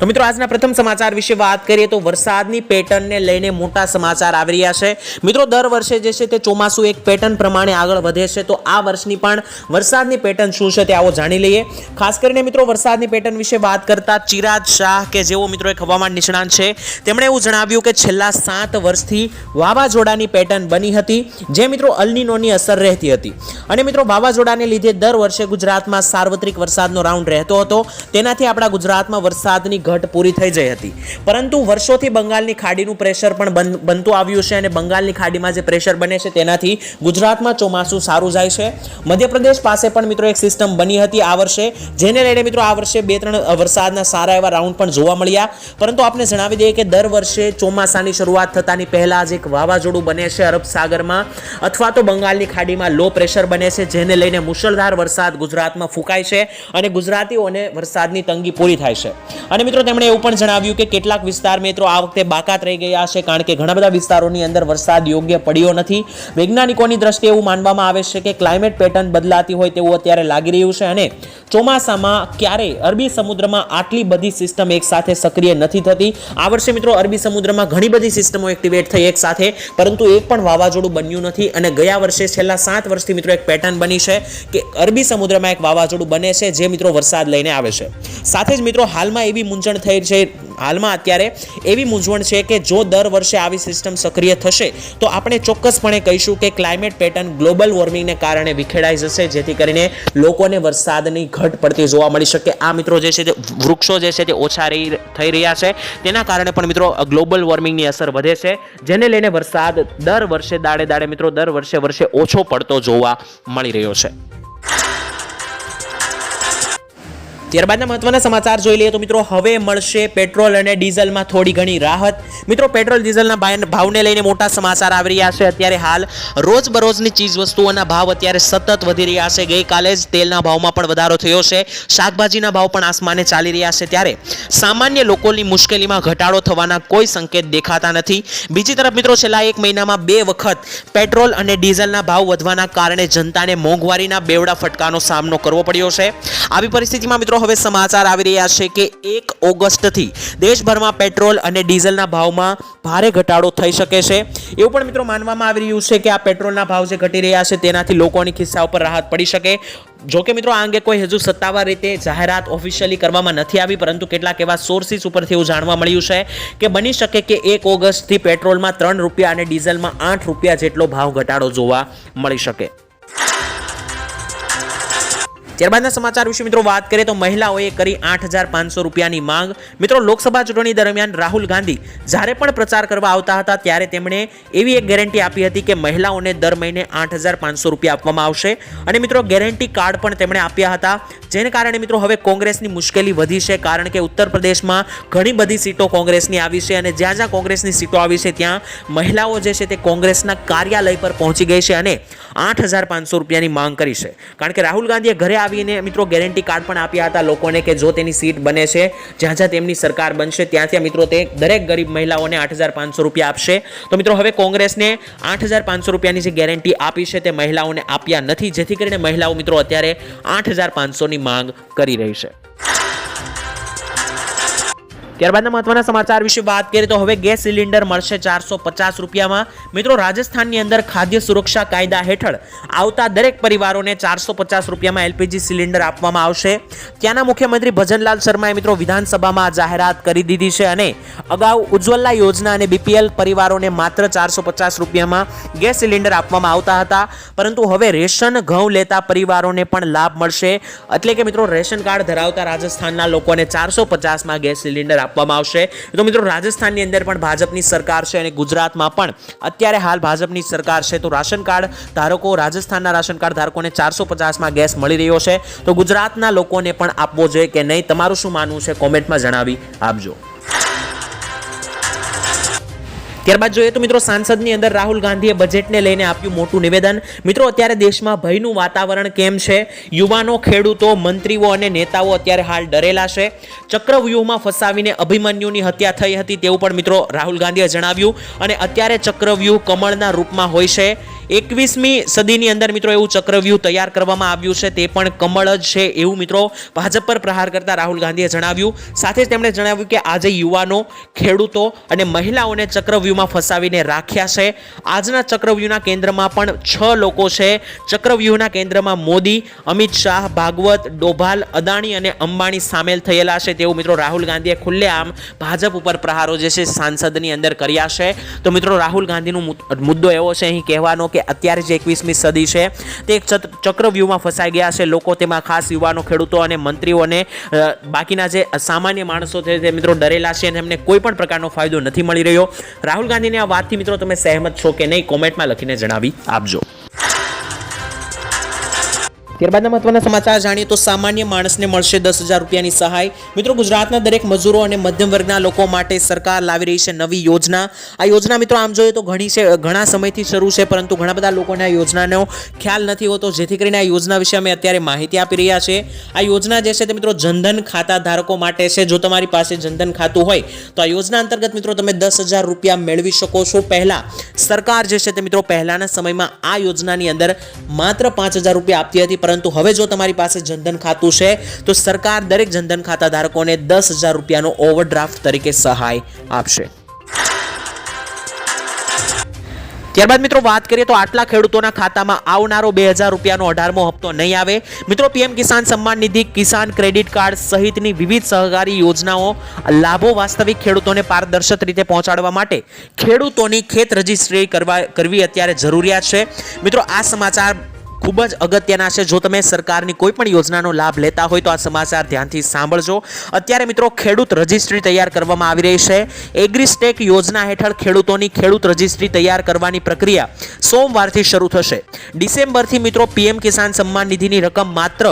તો મિત્રો, આજના પ્રથમ સમાચાર વિશે વાત કરીએ તો વરસાદની પેટર્નને લઈને મોટા સમાચાર આવી રહ્યા છે. મિત્રો, દર વર્ષે જે છે તે ચોમાસું એક પેટર્ન પ્રમાણે આગળ વધે છે. તો આ વર્ષની પણ વરસાદની પેટર્ન શું છે તે આવો જાણી લઈએ. ખાસ કરીને મિત્રો, વરસાદની પેટર્ન વિશે વાત કરતા ચિરાજ શાહ, કે જેઓ મિત્રો એક હવામાન નિષ્ણાંત છે, તેમણે એવું જણાવ્યું કે છેલ્લા સાત વર્ષથી વાવાઝોડાની પેટર્ન બની હતી, જે મિત્રો અલ્નિનોની અસર રહેતી હતી. અને મિત્રો, વાવાઝોડાને લીધે દર વર્ષે ગુજરાતમાં સાર્વત્રિક વરસાદનો રાઉન્ડ રહેતો હતો. તેનાથી આપણા ગુજરાતમાં વરસાદની ઘટ પૂરી થઈ જઈ હતી. પરંતુ વર્ષોથી બંગાળની ખાડીનું પ્રેશર પણ બનતું આવ્યું છે અને બંગાળની ખાડીમાં જે પ્રેશર બને છે તેનાથી ગુજરાતમાં ચોમાસું સારું જાય છે. મધ્યપ્રદેશ પાસે પણ મિત્રો એક સિસ્ટમ બની હતી આ વર્ષે, જેને લઈને મિત્રો આ વર્ષે બે ત્રણ વરસાદના સારા એવા રાઉન્ડ પણ જોવા મળ્યા. પરંતુ આપણે જણાવી દઈએ કે દર વર્ષે ચોમાસાની શરૂઆત થતાની પહેલા જ એક વાવાઝોડું બને છે અરબ સાગરમાં, અથવા તો બંગાળની ખાડીમાં લો પ્રેશર બને છે, જેને લઈને મુશળધાર વરસાદ ગુજરાતમાં ફૂંકાય છે અને ગુજરાતીઓને વરસાદની તંગી પૂરી થાય છે. અને મિત્રો તેમણે એવું પણ જણાવ્યું કે કેટલાક વિસ્તાર મિત્રો આ વખતે બાકાત રહી ગયા છે કારણ કે ઘણા બધા વિસ્તારોની અંદર વરસાદ યોગ્ય પડ્યો નથી. વૈજ્ઞાનિકોની દ્રષ્ટિએ એવું માનવામાં આવે છે કે ક્લાઇમેટ પેટર્ન બદલાતી હોય તેવું અત્યારે લાગી રહ્યું છે અને ચોમાસામાં ક્યારેય અરબી સમુદ્રમાં આટલી બધી સિસ્ટમ એકસાથે સક્રિય નથી થતી. આ વર્ષે મિત્રો અરબી સમુદ્રમાં ઘણી બધી સિસ્ટમો એક્ટિવેટ થઈ એકસાથે પરંતુ એક પણ વાવાઝોડું બન્યું નથી અને ગયા વર્ષે છેલ્લા સાત વર્ષથી મિત્રો એક પેટર્ન બની છે કે અરબી સમુદ્રમાં એક વાવાઝોડું બને છે જે મિત્રો વરસાદ લઈને આવે છે. સાથે જ મિત્રો હાલમાં એવી મૂંઝવણ થઈ છે હાલમાં અત્યારે એવી મૂંઝવણ છે કે જો દર વર્ષે આવી સિસ્ટમ સક્રિય થશે, તો આપણે ચોક્કસપણે કહીશું કે ક્લાઇમેટ પેટર્ન ગ્લોબલ વોર્મિંગને કારણે વિખેડાઈ જશે, જેથી કરીને લોકોને વરસાદની ઘટ પડતી જોવા મળી શકે. આ મિત્રો જે છે તે વૃક્ષો જે છે તે ઓછા થઈ રહ્યા છે. તેના કારણે પણ મિત્રો ગ્લોબલ વોર્મિંગની અસર વધે છે, જેને લઈને વરસાદ દર વર્ષે દાડે દાડે મિત્રો દર વર્ષે વર્ષે ઓછો પડતો જોવા મળી રહ્યો છે. ત્યારબાદના મહત્વના સમાચાર જોઈ લઈએ તો મિત્રો, હવે મળશે પેટ્રોલ અને ડીઝલમાં થોડી ઘણી રાહત. મિત્રો, પેટ્રોલ, ડીઝલના ભાવને લઈને મોટા સમાચાર આવી રહ્યા છે. અત્યારે હાલ રોજબરોજની ચીજ વસ્તુઓના ભાવ અત્યારે સતત વધી રહ્યા છે. ગઈકાલે જ તેલના ભાવમાં પણ વધારો થયો છે. શાકભાજીના ભાવ પણ આસમાને ચાલી રહ્યા છે. ત્યારે સામાન્ય લોકોની મુશ્કેલીમાં ઘટાડો થવાના કોઈ સંકેત દેખાતા નથી. બીજી તરફ મિત્રો, છેલ્લા એક મહિનામાં બે વખત પેટ્રોલ અને ડીઝલના ભાવ વધવાના કારણે જનતાને મોંઘવારીના બેવડા ફટકાનો સામનો કરવો પડ્યો છે. આવી પરિસ્થિતિમાં મિત્રો હવે સમાચાર આવી રહ્યા છે કે એક ઓગસ્ટથી દેશભરમાં પેટ્રોલ અને ડીઝલના ભાવમાં ભારે ઘટાડો થઈ શકે છે. એવું પણ મિત્રો માનવામાં આવી રહ્યું છે કે આ પેટ્રોલના ભાવ જે ઘટી રહ્યા છે તેનાથી લોકોની ખિસ્સા ઉપર રાહત પડી શકે. જો કે મિત્રો આ અંગે કોઈ હજુ સત્તાવાર રીતે જાહેરાત ઓફિશિયલી કરવામાં નથી આવી, પરંતુ કેટલાક એવા સોર્સિસ ઉપરથી એવું જાણવા મળ્યું છે કે બની શકે કે એક ઓગસ્ટથી પેટ્રોલમાં ત્રણ રૂપિયા અને ડીઝલમાં આઠ રૂપિયા જેટલો ભાવ ઘટાડો જોવા મળી શકે. ત્યારબાદના સમાચાર વિશે મિત્રો વાત કરીએ તો મહિલાઓએ કરી આઠ હજાર પાંચસો રૂપિયાની માંગ. મિત્રો, લોકસભા ચૂંટણી દરમિયાન રાહુલ ગાંધી જ્યારે પણ પ્રચાર કરવા આવતા હતા ત્યારે તેમણે એવી એક ગેરંટી આપી હતી કે મહિલાઓને દર મહિને આઠ હજાર પાંચસો રૂપિયા આપવામાં આવશે. અને મિત્રો, ગેરંટી કાર્ડ પણ તેમણે આપ્યા હતા, જેને કારણે મિત્રો હવે કોંગ્રેસની મુશ્કેલી વધી છે, કારણ કે ઉત્તર પ્રદેશમાં ઘણી બધી સીટો કોંગ્રેસની આવી છે અને જ્યાં જ્યાં કોંગ્રેસની સીટો આવી છે, ત્યાં મહિલાઓ જે છે તે કોંગ્રેસના કાર્યાલય પર પહોંચી ગઈ છે અને આઠ હજાર પાંચસો રૂપિયાની માંગ કરી છે. કારણ કે રાહુલ ગાંધીએ ઘરે આવીને મિત્રો ગેરંટી કાર્ડ પણ આપ્યા હતા લોકોને કે જો તેની સીટ બને છે, જ્યાં જ્યાં તેમની સરકાર બનશે, ત્યાં ત્યાં મિત્રો તે દરેક ગરીબ મહિલાઓને આઠ હજાર પાંચસો રૂપિયા આપશે. તો મિત્રો હવે કોંગ્રેસને આઠ હજાર પાંચસો રૂપિયાની જે ગેરંટી આપી છે તે મહિલાઓને આપ્યા નથી, જેથી કરીને મહિલાઓ મિત્રો અત્યારે આઠ હજાર પાંચસોની માંગ કરી રહી છે. ત્યારબાદના મહત્વના સમાચાર વિશે વાત કરીએ તો હવે ગેસ સિલિન્ડર મળશે ચારસો પચાસ રૂપિયામાં. મિત્રો, રાજસ્થાનની અંદર ખાદ્ય સુરક્ષા કાયદા હેઠળ આવતા દરેક પરિવારોને ચારસો પચાસ રૂપિયામાં એલપીજી સિલિન્ડર આપવામાં આવશે. ત્યાંના મુખ્યમંત્રી ભજનલાલ શર્માએ મિત્રો વિધાનસભામાં આ જાહેરાત કરી દીધી છે અને અગાઉ ઉજ્જવલા યોજના અને બીપીએલ પરિવારોને માત્ર ચારસો પચાસ રૂપિયામાં ગેસ સિલિન્ડર આપવામાં આવતા હતા. પરંતુ હવે રેશન, ઘઉં લેતા પરિવારોને પણ લાભ મળશે. એટલે કે મિત્રો, રેશન કાર્ડ ધરાવતા રાજસ્થાનના લોકોને ચારસો પચાસમાં ગેસ સિલિન્ડર આપવામાં આવશે. તો મિત્રો, રાજસ્થાનની અંદર પણ ભાજપની સરકાર છે અને ગુજરાતમાં પણ અત્યારે હાલ ભાજપની સરકાર છે. તો રાશન કાર્ડ ધારકો, રાજસ્થાનના રાશન કાર્ડ ધારકોને ચારસો પચાસમાં ગેસ મળી રહ્યો છે. તો ગુજરાતના લોકોને પણ આપવો જોઈએ કે નહીં? તમારું શું માનવું છે? કોમેન્ટમાં જણાવી આપજો. ત્યારબાદ જોઈએ તો મિત્રો સાંસદની અંદર રાહુલ ગાંધીએ બજેટને લઈને આપ્યું મોટું નિવેદન. મિત્રો, અત્યારે દેશમાં ભયનું વાતાવરણ કેમ છે? યુવાનો, ખેડૂતો, મંત્રીઓ અને નેતાઓ અત્યારે હાલ ડરેલા છે. ચક્રવ્યૂહમાં ફસાવીને અભિમન્યુની હત્યા થઈ હતી તેવું પણ મિત્રો રાહુલ ગાંધીએ જણાવ્યું. અને અત્યારે ચક્રવ્યૂહ કમળના રૂપમાં હોય છે. એકવીસમી સદીની અંદર મિત્રો એવું ચક્રવ્યૂહ તૈયાર કરવામાં આવ્યું છે, તે પણ કમળ જ છે એવું મિત્રો ભાજપ પર પ્રહાર કરતા રાહુલ ગાંધીએ જણાવ્યું. સાથે જ તેમણે જણાવ્યું કે આજે યુવાનો, ખેડૂતો અને મહિલાઓને ચક્રવ્યૂહમાં ફસાવીને રાખ્યા છે. આજના ચક્રવ્યૂહના કેન્દ્રમાં પણ છ લોકો છે. ચક્રવ્યૂહના કેન્દ્રમાં મોદી, અમિત શાહ, ભાગવત, ડોભાલ, અદાણી અને અંબાણી સામેલ થયેલા છે તેવું મિત્રો રાહુલ ગાંધીએ ખુલ્લેઆમ ભાજપ ઉપર પ્રહારો જે છે સાંસદની અંદર કર્યા છે. તો મિત્રો રાહુલ ગાંધીનો મુદ્દો એવો છે, અહીં કહેવાનો કે અત્યારે જે એકવીસમી સદી છે, તે એક ચક્રવ્યૂહમાં ફસાઈ ગયા છે. લોકો તેમાં ખાસ યુવાનો, ખેડૂતો અને મંત્રીઓને બાકીના જે સામાન્ય માણસો છે, તે મિત્રો ડરેલા છે અને એમને કોઈ પણ પ્રકારનો ફાયદો નથી મળી રહ્યો. રાહુલ ગાંધીની આ વાતથી મિત્રો તમે સહેમત છો કે નહીં, કોમેન્ટમાં લખીને જણાવી આપજો. ત્યારબાદના મહત્વના સમાચાર જાણીએ તો સામાન્ય માણસને મળશે દસ હજાર રૂપિયાની સહાય. મિત્રો, ગુજરાતના દરેક મજૂરો અને મધ્યમ વર્ગના લોકો માટે સરકાર લાવી રહી છે નવી યોજના. આ યોજના મિત્રો આમ જોઈએ તો ઘણી છે, ઘણા સમયથી શરૂ છે, પરંતુ ઘણા બધા લોકોને આ યોજનાનો ખ્યાલ નથી હોતો. જેથી કરીને આ યોજના વિશે અમે અત્યારે માહિતી આપી રહ્યા છે આ યોજના જે છે તે મિત્રો જનધન ખાતા ધારકો માટે છે. જો તમારી પાસે જનધન ખાતું હોય, તો આ યોજના અંતર્ગત મિત્રો તમે દસ હજાર રૂપિયા મેળવી શકો છો. પહેલાં, સરકાર જે છે તે મિત્રો પહેલાંના સમયમાં આ યોજનાની અંદર માત્ર પાંચ હજાર રૂપિયા આપતી હતી પરંતુ હવે જો તમારી પાસે જનધન ખાતું છે, તો સરકાર દરેક જનધન ખાતા ધારકોને દસ હજાર રૂપિયાનો ઓવરડ્રાફ્ટ તરીકે સહાય આપશે. ત્યારબાદ મિત્રો વાત કરીએ તો આટલા ખેડૂતોના ખાતામાં આવનારો બે હજાર રૂપિયાનો અઢારમો હપ્તો નહીં આવે. મિત્રો પીએમ કિસાન સન્માન નિધિ કિસાન ક્રેડિટ કાર્ડ સહિતની વિવિધ સહકારી યોજનાઓ લાભો વાસ્તવિક ખેડૂતોને પારદર્શક રીતે પહોંચાડવા માટે ખેડૂતોની ખેત રજિસ્ટ્રી કરવા કરવી અત્યારે જરૂરિયાત છે. મિત્રો આ સમાચાર ખૂબ જ અગત્યના છે. જો તમે સરકારની કોઈ પણ યોજનાનો લાભ લેતા હોય તો આ સમાચાર ધ્યાનથી સાંભળજો. અત્યારે મિત્રો ખેડૂત રજિસ્ટ્રી તૈયાર કરવામાં આવી રહી છે. એગ્રીસ્ટેક યોજના હેઠળ ખેડૂતોની ખેડૂત રજિસ્ટ્રી તૈયાર કરવાની પ્રક્રિયા સોમવારથી શરૂ થશે. ડિસેમ્બરથી મિત્રો પીએમ કિસાન સન્માન નિધિની રકમ માત્ર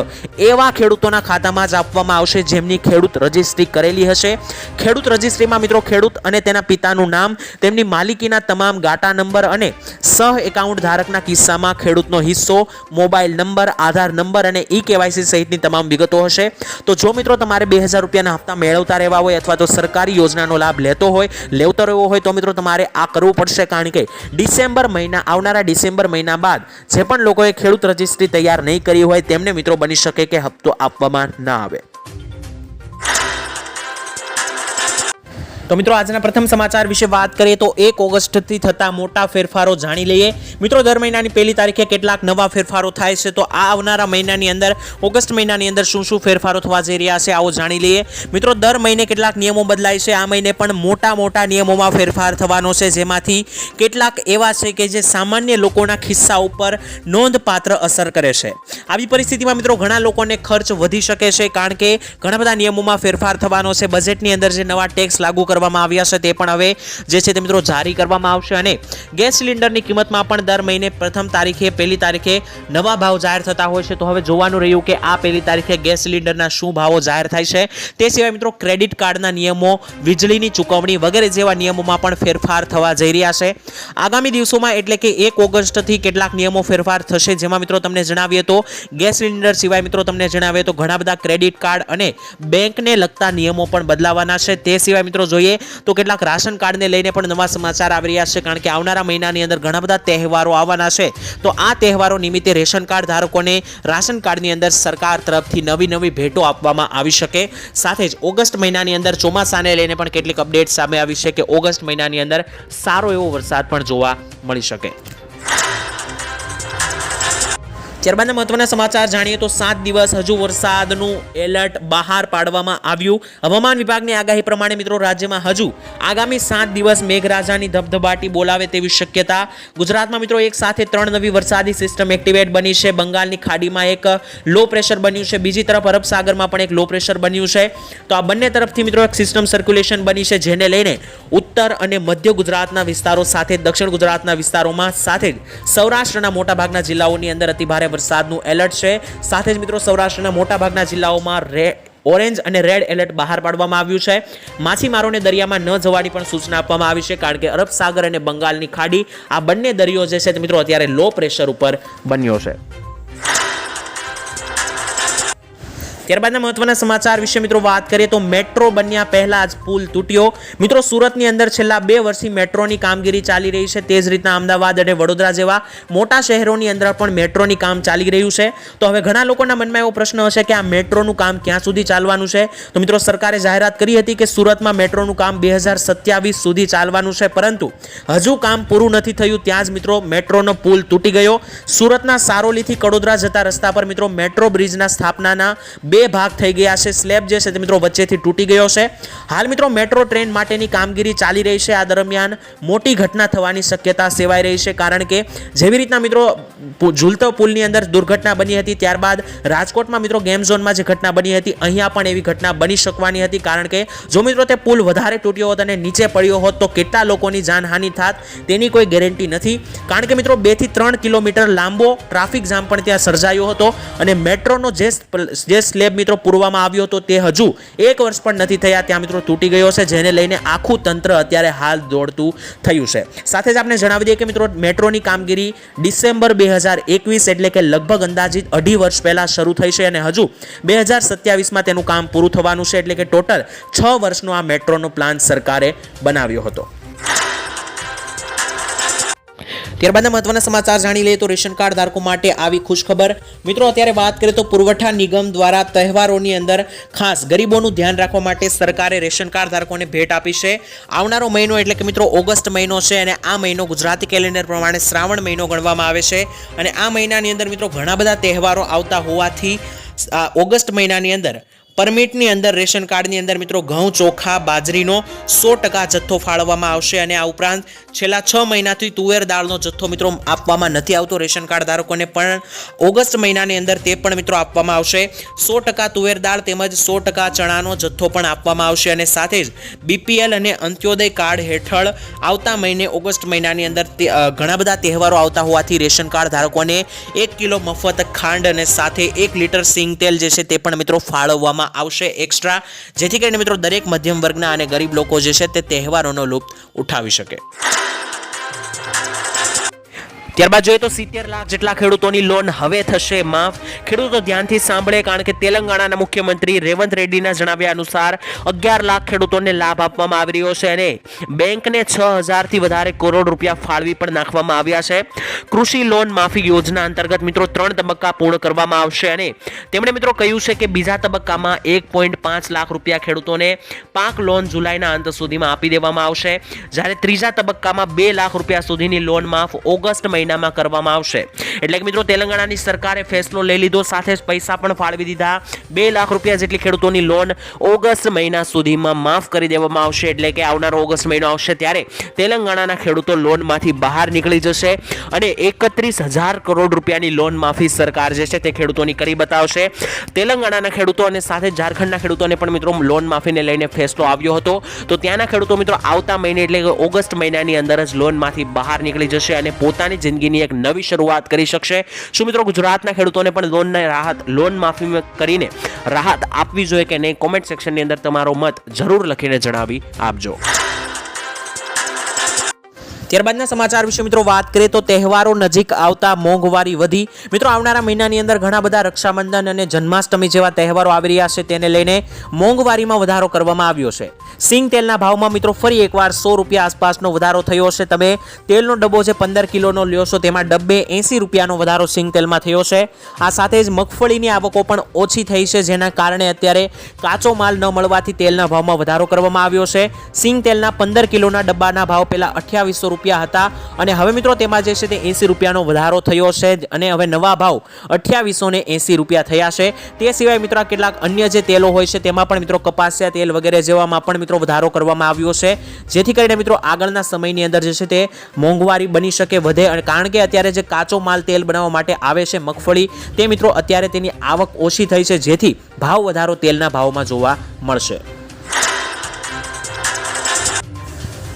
એવા ખેડૂતોના ખાતામાં જ આપવામાં આવશે જેમની ખેડૂત રજિસ્ટ્રી કરેલી હશે. ખેડૂત રજિસ્ટ્રીમાં મિત્રો ખેડૂત અને તેના પિતાનું નામ, તેમની માલિકીના તમામ ગાટા નંબર અને સહ એકાઉન્ટ ધારકના કિસ્સામાં ખેડૂતનો હિસ્સો મોબાઈલ નંબર, આધાર નંબર અને ઈ કેવાયસી સહિતની તમામ વિગતો હશે. તો જો મિત્રો તમારે બે હજાર રૂપિયાના હપ્તા મેળવતા રહેવા હોય અથવા તો સરકારી યોજનાનો લાભ લેતો હોય લેતો રહેવો હોય, તો મિત્રો તમારે આ કરવું પડશે કારણ કે ડિસેમ્બર મહિના, આવનારા ડિસેમ્બર મહિના બાદ જે પણ લોકોએ ખેડૂત રજિસ્ટ્રી તૈયાર નહીં કરી હોય, તેમને મિત્રો બની શકે કે હપ્તો આપવામાં ના આવે. તો મિત્રો, આજના પ્રથમ સમાચાર વિશે વાત કરીએ તો એક ઓગસ્ટથી થતા મોટા ફેરફારો જાણી લઈએ. મિત્રો, દર મહિનાની પહેલી તારીખે કેટલાક નવા ફેરફારો થાય છે. તો આ આવનારા મહિનાની અંદર, ઓગસ્ટ મહિનાની અંદર શું શું ફેરફારો થવા જઈ રહ્યા છે, આવો જાણી લઈએ. મિત્રો, દર મહિને કેટલાક નિયમો બદલાય છે. આ મહિને પણ મોટા મોટા નિયમોમાં ફેરફાર થવાનો છે. જેમાંથી કેટલાક એવા છે કે જે સામાન્ય લોકોના ખિસ્સા ઉપર નોંધપાત્ર અસર કરે છે. આવી પરિસ્થિતિમાં મિત્રો, ઘણા લોકોને ખર્ચ વધી શકે છે, કારણ કે ઘણા બધા નિયમોમાં ફેરફાર થવાનો છે. બજેટની અંદર જે નવા ટેક્સ લાગુ કરવામાં આવ્યા છે તે પણ હવે જે છે તે મિત્રો જારી કરવામાં આવશે અને ગેસ સિલિન્ડરની કિંમતમાં પણ દર મહિને પ્રથમ તારીખે, પહેલી તારીખે નવા ભાવ જાહેર થતા હોય છે. તો હવે જોવાનું રહ્યું કે આ પહેલી તારીખે ગેસ સિલિન્ડરના શું ભાવો જાહેર થાય છે. તે સિવાય મિત્રો ક્રેડિટ કાર્ડના નિયમો, વીજળીની ચૂકવણી વગેરે જેવા નિયમોમાં પણ ફેરફાર થવા જઈ રહ્યા છે. આગામી દિવસોમાં એટલે કે એક ઓગસ્ટથી કેટલાક નિયમો ફેરફાર થશે. જેમાં મિત્રો તમને જણાવીએ તો ગેસ સિલિન્ડર સિવાય મિત્રો તમને જણાવીએ તો ઘણા બધા ક્રેડિટ કાર્ડ અને બેંકને લગતા નિયમો પણ બદલાવાના છે. તે સિવાય મિત્રો જોઈએ તો કેટલાક રાશન કાર્ડને લઈને પણ નવા સમાચાર આવી રહ્યા છે, કારણ કે આવનારા મહિનાની અંદર ઘણા બધા તહેવારો આવવાના છે. તો આ તહેવારો નિમિત્તે રેશન કાર્ડ ધારકોને રાશન કાર્ડની અંદર સરકાર તરફથી નવી નવી ભેટો આપવામાં આવી શકે. સાથે જ ઓગસ્ટ મહિનાની અંદર ચોમાસાને લઈને પણ કેટલીક અપડેટ સામે આવી છે કે ઓગસ્ટ મહિનાની અંદર સારો એવો વરસાદ પણ જોવા મળી શકે. ત્યારબાદના મહત્વના સમાચાર જાણીએ તો સાત દિવસ હજુ વરસાદનું એલર્ટ બહાર પાડવામાં આવ્યું. હવામાન વિભાગની આગાહી પ્રમાણે મિત્રો રાજ્યમાં હજુ આગામી સાત દિવસ મેઘરાજાની ધબધબાટી બોલાવે તેવી શક્યતા. ગુજરાતમાં મિત્રો એક સાથે ત્રણ નવી વરસાદી સિસ્ટમ એક્ટિવેટ બની છે. બંગાળની ખાડીમાં એક લો પ્રેશર બન્યું છે. બીજી તરફ અરબ સાગરમાં પણ એક લો પ્રેશર બન્યું છે. તો આ બંને તરફથી મિત્રો એક સિસ્ટમ સર્ક્યુલેશન બની છે, જેને લઈને ઉત્તર અને મધ્ય ગુજરાતના વિસ્તારો સાથે દક્ષિણ ગુજરાતના વિસ્તારોમાં સાથે જ સૌરાષ્ટ્રના મોટાભાગના જિલ્લાઓની અંદર અતિભારે વરસાદનું એલર્ટ છે. સાથે જ મિત્રો સૌરાષ્ટ્રના મોટાભાગના જિલ્લાઓમાં રે, ઓરેન્જ અને રેડ એલર્ટ બહાર પાડવામાં આવ્યું છે. માછીમારોને દરિયામાં ન જવાની પણ સૂચના આપવામાં આવી છે, કારણ કે અરબ સાગર અને બંગાળની ખાડી આ બંને દરિયો જે છે તે મિત્રો અત્યારે લો પ્રેશર ઉપર બન્યો છે. ત્યારબાદના મહત્વના સમાચાર વિશે મિત્રો વાત કરીએ તો મેટ્રો બન્યા પહેલા જ પુલ તૂટ્યો. મિત્રો, સુરતની અંદર છેલ્લા બે વર્ષથી મેટ્રોની કામગીરી ચાલી રહી છે. તે જ રીતના અમદાવાદ અને વડોદરા જેવા મોટા શહેરોની અંદર પણ મેટ્રોની કામ ચાલી રહ્યું છે. તો હવે ઘણા લોકોના મનમાં એવો પ્રશ્ન હશે કે આ મેટ્રોનું કામ ક્યાં સુધી ચાલવાનું છે? તો મિત્રો, સરકારે જાહેરાત કરી હતી કે સુરતમાં મેટ્રોનું કામ બે હજાર સત્યાવીસ સુધી ચાલવાનું છે. પરંતુ હજુ કામ પૂરું નથી થયું. ત્યાં જ મિત્રો, મેટ્રોનો પુલ તૂટી ગયો. સુરતના સારોલીથી કડોદરા જતા રસ્તા પર મિત્રો, મેટ્રો બ્રિજના સ્થાપનાના બે ભાગ થઈ ગયા છે. સ્લેબ જે છે તે મિત્રો વચ્ચેથી તૂટી ગયો છે. હાલ મિત્રો મેટ્રો ટ્રેન માટેની કામગીરી ચાલી રહી છે. આ દરમિયાન મોટી ઘટના થવાની શક્યતા સેવાઈ રહી છે. કારણ કે જેવી રીતના મિત્રો ઝૂલતો પુલની અંદર દુર્ઘટના બની હતી, ત્યારબાદ રાજકોટમાં મિત્રો ગેમ ઝોનમાં જે ઘટના બની હતી, અહીંયા પણ એવી ઘટના બની શકવાની હતી. કારણ કે જો મિત્રો તે પુલ વધારે તૂટ્યો હોત અને નીચે પડ્યો હોત, તો કેટલા લોકોની જાનહાનિ થાત તેની કોઈ ગેરંટી નથી. કારણ કે મિત્રો બેથી ત્રણ કિલોમીટર લાંબો ટ્રાફિક જામ પણ ત્યાં સર્જાયો હતો અને મેટ્રોનો જે સ્લેબ મિત્રો પૂરવામાં આવ્યો હતો તે હજુ એક વર્ષ પણ નથી થયા. ત્યાં મિત્રો તૂટી ગયો છે, જેને લઈને આખું તંત્ર અત્યારે હાલ દોડતું થયું છે. સાથે જ આપણે જણાવી દઈએ કે મિત્રો મેટ્રોની કામગીરી ડિસેમ્બર બે હજાર એકવીસ એટલે કે લગભગ અંદાજિત અઢી વર્ષ પહેલાં શરૂ થઈ છે અને હજુ બે હજાર સત્યાવીસમાં તેનું કામ પૂરું થવાનું છે. એટલે કે ટોટલ છ વર્ષનો આ મેટ્રોનો પ્લાન સરકારે બનાવ્યો હતો. ત્યારબાદના મહત્વના સમાચાર જાણી લઈએ તો રેશન કાર્ડ ધારકો માટે આવી ખુશખબર. મિત્રો, અત્યારે વાત કરીએ તો પુરવઠા નિગમ દ્વારા તહેવારોની અંદર ખાસ ગરીબોનું ધ્યાન રાખવા માટે સરકારે રેશન કાર્ડ ધારકોને ભેટ આપી છે. આવનારો મહિનો એટલે કે મિત્રો ઓગસ્ટ મહિનો છે અને આ મહિનો ગુજરાતી કેલેન્ડર પ્રમાણે શ્રાવણ મહિનો ગણવામાં આવે છે. અને આ મહિનાની અંદર મિત્રો ઘણા બધા તહેવારો આવતા હોવાથી ઓગસ્ટ મહિનાની અંદર પરમિટની અંદર રેશન કાર્ડની અંદર મિત્રો ઘઉં, ચોખા, બાજરીનો સો ટકા જથ્થો ફાળવવામાં આવશે અને આ ઉપરાંત છેલ્લા છ મહિનાથી તુવેર દાળનો જથ્થો મિત્રો આપવામાં નથી આવતો. રેશન કાર્ડ ધારકોને પણ ઓગસ્ટ મહિનાની અંદર તે પણ મિત્રો આપવામાં આવશે. સો ટકા તુવેર દાળ તેમજ સો ટકા ચણાનો જથ્થો પણ આપવામાં આવશે અને સાથે જ બીપીએલ અને અંત્યોદય કાર્ડ હેઠળ આવતા મહિને ઓગસ્ટ મહિનાની અંદર ઘણા બધા તહેવારો આવતા હોવાથી રેશન કાર્ડ ધારકોને એક કિલો મફત ખાંડ અને સાથે એક લીટર સિંગ તેલ જે છે તે પણ મિત્રો ફાળવવામાં આવશે એક્સ્ટ્રા જેથી કરીને મિત્રો દરેક મધ્યમ વર્ગના અને ગરીબ લોકો જે છે તે તહેવારોનો લુપ્ત ઉઠાવી શકે. ત્યારબાદ જોઈએ તો સિત્તેર લાખ જેટલા ખેડૂતોની લોન હવે થશે માફ. ખેડૂતો ધ્યાનથી સાંભળે કારણ કે તેલંગાણાના મુખ્યમંત્રી રેવંત રેડ્ડીના જણાવ્યા અનુસાર અગિયાર લાખ ખેડૂતોને લાભ આપવામાં આવી રહ્યો છે અને બેંકને છ હજારથી વધારે કરોડ રૂપિયા ફાળવી પણ નાખવામાં આવ્યા છે. કૃષિ લોન માફી યોજના અંતર્ગત મિત્રો ત્રણ તબક્કા પૂર્ણ કરવામાં આવશે અને તેમણે મિત્રો કહ્યું છે કે બીજા તબક્કામાં એક પોઈન્ટ પાંચ લાખ રૂપિયા ખેડૂતોને પાક લોન જુલાઈના અંત સુધીમાં આપી દેવામાં આવશે. જ્યારે ત્રીજા તબક્કામાં બે લાખ રૂપિયા સુધીની લોન માફ ઓગસ્ટ મહિનામાં કરવામાં આવશે. એટલે કે મિત્રો, તેલંગાણાની સરકારે ફેસલો લઈ લીધો, સાથે જ પૈસા પણ ફાળવી દીધા. બે લાખ રૂપિયા જેટલી ખેડૂતોની લોન ઓગસ્ટ મહિના સુધીમાં માફ કરી દેવામાં આવશે. એટલે કે આવનારો ઓગસ્ટ મહિનો આવશે ત્યારે તેલંગાણાના ખેડૂતો લોનમાંથી બહાર નીકળી જશે અને એકત્રીસ હજાર કરોડ રૂપિયાની લોન માફી સરકાર જે છે તે ખેડૂતોની કરી બતાવશે. તેલંગાણાના ખેડૂતો અને સાથે ઝારખંડના ખેડૂતોને પણ મિત્રો લોન માફીને લઈને ફેસલો આવ્યો હતો. તો ત્યાંના ખેડૂતો મિત્રો આવતા મહિને એટલે ઓગસ્ટ મહિનાની અંદર જ લોનમાંથી બહાર નીકળી જશે અને પોતાની જિંદગીની એક નવી શરૂઆત કરી શકશે. શું મિત્રો, ગુજરાતના ખેડૂતોને પણ લોનને રાહત, લોન માફી કરીને રાહત આપવી જોઈએ કે નહીં? કોમેન્ટ સેક્શનની અંદર તમારો મત જરૂર લખીને જણાવી આપજો. ત્યારબાદના સમાચાર વિશે મિત્રો વાત કરીએ તો તહેવારો નજીક આવતા મોંઘવારી વધી. મિત્રો, આવનારા મહિનાની અંદર ઘણા બધા રક્ષાબંધન અને જન્માષ્ટમી જેવા તહેવારો આવી રહ્યા છે. તેને લઈને મોંઘવારીમાં વધારો કરવામાં આવ્યો છે. સિંગ તેલના ભાવમાં મિત્રો ફરી એકવાર સો રૂપિયા આસપાસનો વધારો થયો છે. તમે તેલનો ડબ્બો જે પંદર કિલોનો લ્યો છો, તેમાં ડબ્બે એંસી રૂપિયાનો વધારો સિંગ તેલમાં થયો છે. આ સાથે જ મગફળીની આવકો પણ ઓછી થઈ છે, જેના કારણે અત્યારે કાચો માલ ન મળવાથી તેલના ભાવમાં વધારો કરવામાં આવ્યો છે. સિંગ તેલના પંદર કિલોના ડબ્બાના ભાવ પહેલાં અઠ્યાવીસો રૂપિયા હતા. અને હવે મિત્રો તેમાં જે છે તે એંસી રૂપિયાનો વધારો થયો છે અને હવે નવા ભાવ અઠ્યાવીસો ને એંસી રૂપિયા થયા છે. તે સિવાય મિત્રો કેટલાક અન્ય જે તેલો હોય છે તેમાં પણ મિત્રો કપાસિયા તેલ વગેરે જેવામાં પણ મિત્રો વધારો કરવામાં આવ્યો છે. જેથી કરીને મિત્રો આગળના સમયની અંદર જે છે તે મોંઘવારી બની શકે, વધે. અને કારણ કે અત્યારે જે કાચો માલ તેલ બનાવવા માટે આવે છે મગફળી, તે મિત્રો અત્યારે તેની આવક ઓછી થઈ છે. જેથી ભાવ વધારો તેલના ભાવમાં જોવા મળશે.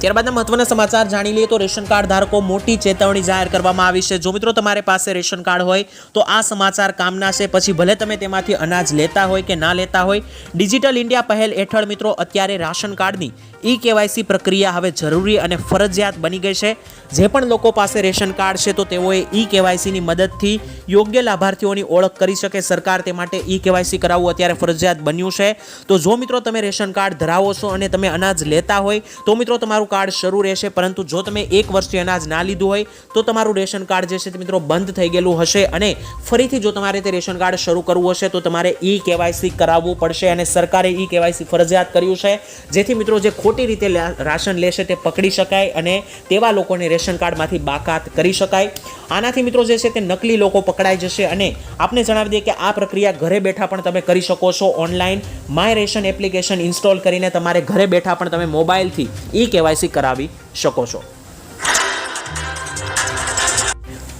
ત્યારબાદના મહત્વના સમાચાર જાણી લઈએ તો રેશન કાર્ડ ધારકો મોટી ચેતવણી જાહેર કરવામાં આવી છે. જો મિત્રો તમારી પાસે રેશન કાર્ડ હોય તો આ સમાચાર કામના છે. પછી ભલે તમે તેમાંથી અનાજ લેતા હોય કે ના લેતા હોય, ડિજિટલ ઇન્ડિયા પહેલ હેઠળ મિત્રો અત્યારે રાશન કાર્ડની ઈ કેવાયસી પ્રક્રિયા હવે જરૂરી અને ફરજિયાત બની ગઈ છે. જે પણ લોકો પાસે રેશન કાર્ડ છે તો તેઓએ ઈ કેવાયસીની મદદથી યોગ્ય લાભાર્થીઓની ઓળખ કરી શકે. સરકાર તે માટે ઈ કેવાયસી કરાવવું અત્યારે ફરજિયાત બન્યું છે. તો જો મિત્રો તમે રેશન કાર્ડ ધરાવો છો અને તમે અનાજ લેતા હોય, તો મિત્રો તમારું કાર્ડ શરૂ રહેશે. પરંતુ જો તમે એક વર્ષથી અનાજ ના લીધું હોય, તો તમારું રેશન કાર્ડ જે છે તે મિત્રો બંધ થઈ ગયેલું હશે અને ફરીથી જો તમારે તે રેશન કાર્ડ શરૂ કરવું હશે, તો તમારે ઈ કેવાયસી કરાવવું પડશે અને સરકારે ઈ કેવાયસી ફરજિયાત કર્યું છે. જેથી મિત્રો જે ખોટી રીતે રાશન લેશે તે પકડી શકાય અને તેવા લોકોને રેશન કાર્ડમાંથી બાકાત કરી શકાય. આનાથી મિત્રો જે છે તે નકલી લોકો પકડાઈ જશે અને આપને જણાવી દઈએ કે આ પ્રક્રિયા ઘરે બેઠા પણ તમે કરી શકો છો online. My ration application install કરીને તમારે ઘરે બેઠા પણ તમે મોબાઈલથી ઈ કેવાયસી કરાવી શકો છો.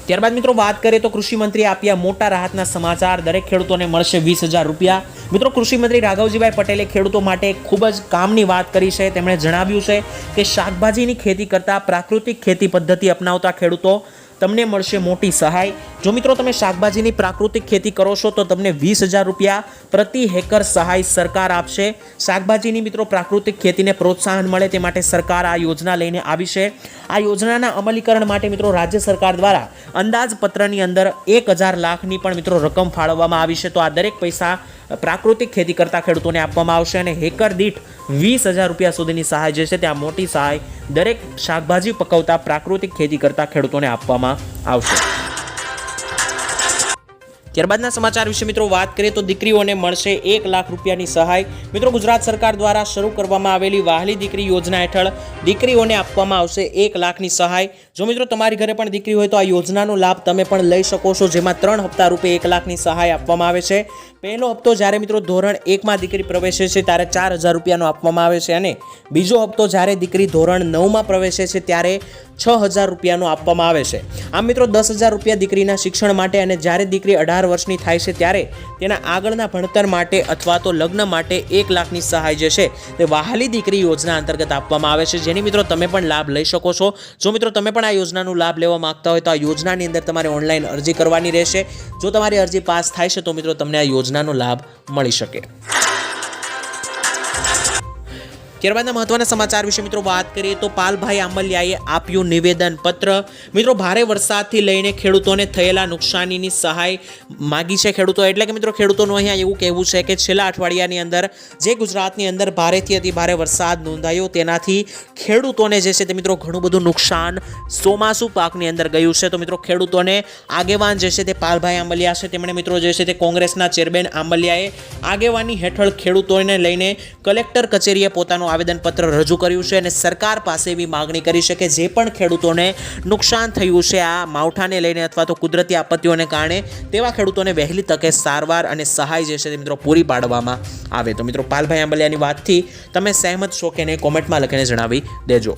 ત્યારબાદ મિત્રો વાત કરીએ તો કૃષિમંત્રીએ આપ્યા મોટા રાહતના સમાચાર. દરેક ખેડૂતોને મળશે વીસ હજાર રૂપિયા. મિત્રો કૃષિમંત્રી રાઘવજીભાઈ પટેલે ખેડૂતો માટે ખૂબ જ કામની વાત કરી છે. તેમણે જણાવ્યું છે કે શાકભાજીની ખેતી કરતા પ્રાકૃતિક ખેતી પદ્ધતિ અપનાવતા ખેડૂતો તમને મળશે મોટી સહાય. જો મિત્રો તમે શાકભાજીની પ્રાકૃતિક ખેતી કરો છો, તો તમને વીસ હજાર રૂપિયા પ્રતિ હેકર સહાય સરકાર આપશે. શાકભાજીની મિત્રો પ્રાકૃતિક ખેતીને પ્રોત્સાહન મળે તે માટે સરકાર આ યોજના લઈને આવી છે. આ યોજનાના અમલીકરણ માટે મિત્રો રાજ્ય સરકાર દ્વારા અંદાજપત્રની અંદર એક હજાર લાખની પણ મિત્રો રકમ ફાળવવામાં આવી છે. તો આ દરેક પૈસા પ્રાકૃતિક ખેતી કરતા ખેડૂતોને આપવામાં આવશે અને હેકર દીઠ વીસ હજાર રૂપિયા સુધીની સહાય જે છે ત્યાં મોટી સહાય દરેક શાકભાજી પકવતા પ્રાકૃતિક ખેતી કરતા ખેડૂતોને આપવામાં આવશે. ત્યારબાદના સમાચાર વિશે મિત્રો વાત કરીએ તો દીકરીઓને મળશે એક લાખ રૂપિયાની સહાય. મિત્રો, ગુજરાત સરકાર દ્વારા શરૂ કરવામાં આવેલી વહાલી દીકરી યોજના હેઠળ દીકરીઓને આપવામાં આવશે એક લાખની સહાય. જો મિત્રો, તમારી ઘરે પણ દીકરી હોય તો આ યોજનાનો લાભ તમે પણ લઈ શકો છો, જેમાં ત્રણ હપ્તા રૂપે એક લાખની સહાય આપવામાં આવે છે. પહેલો હપ્તો જ્યારે મિત્રો ધોરણ એકમાં દીકરી પ્રવેશે છે, ત્યારે ચાર હજાર રૂપિયાનો આપવામાં આવે છે અને બીજો હપ્તો જ્યારે દીકરી ધોરણ નવમાં પ્રવેશે છે, ત્યારે છ હજાર રૂપિયાનો આપવામાં આવે છે. આમ મિત્રો, દસ હજાર રૂપિયા દીકરીના શિક્ષણ માટે અને જ્યારે દીકરી અઢાર વર્ષની થાય છે, ત્યારે તેના આગળના ભણતર માટે અથવા તો લગ્ન માટે એક લાખની સહાય જે છે, તે વહાલી દીકરી યોજના અંતર્ગત આપવામાં આવે છે. જેની મિત્રો, તમે પણ લાભ લઈ શકો છો. જો મિત્રો, તમે પણ આ યોજનાનો લાભ લેવા માંગતા હોય તો આ યોજનાની અંદર તમારે ઓનલાઈન અરજી કરવાની રહેશે. જો તમારી અરજી પાસ થાય છે તો મિત્રો તમને આ યોજનાનો લાભ મળી શકે. ત્યારબાદના મહત્વના સમાચાર વિશે મિત્રો વાત કરીએ તો પાલભાઈ આંબલિયાએ આપ્યું નિવેદન પત્ર મિત્રો, ભારે વરસાદથી લઈને ખેડૂતોને થયેલા નુકસાનીની સહાય માગી છે ખેડૂતો એટલે કે મિત્રો, ખેડૂતોનું અહીંયા એવું કહેવું છે કે છેલ્લા અઠવાડિયાની અંદર જે ગુજરાતની અંદર ભારેથી અતિ ભારે વરસાદ નોંધાયો તેનાથી ખેડૂતોને જે છે તે મિત્રો ઘણું બધું નુકસાન ચોમાસુ પાકની અંદર ગયું છે. તો મિત્રો, ખેડૂતોને આગેવાન જે છે તે પાલભાઈ આંબલિયા છે. તેમણે મિત્રો જે છે તે કોંગ્રેસના ચેરમેન આંબલિયાએ આગેવાની હેઠળ ખેડૂતોને લઈને કલેક્ટર કચેરીએ પોતાનું આવેદનપત્ર રજૂ કર્યું છે અને સરકાર પાસે એવી માગણી કરી છે કે જે પણ ખેડૂતોને નુકસાન થયું છે આ માવઠાને લઈને અથવા તો કુદરતી આપત્તિઓને કારણે તેવા ખેડૂતોને વહેલી તકે સારવાર અને સહાય જે છે તે મિત્રો પૂરી પાડવામાં આવે. તો મિત્રો, પાલભાઈ આંબલિયાની વાતથી તમે સહેમત છો કે નહીં, કોમેન્ટમાં લખીને જણાવી દેજો.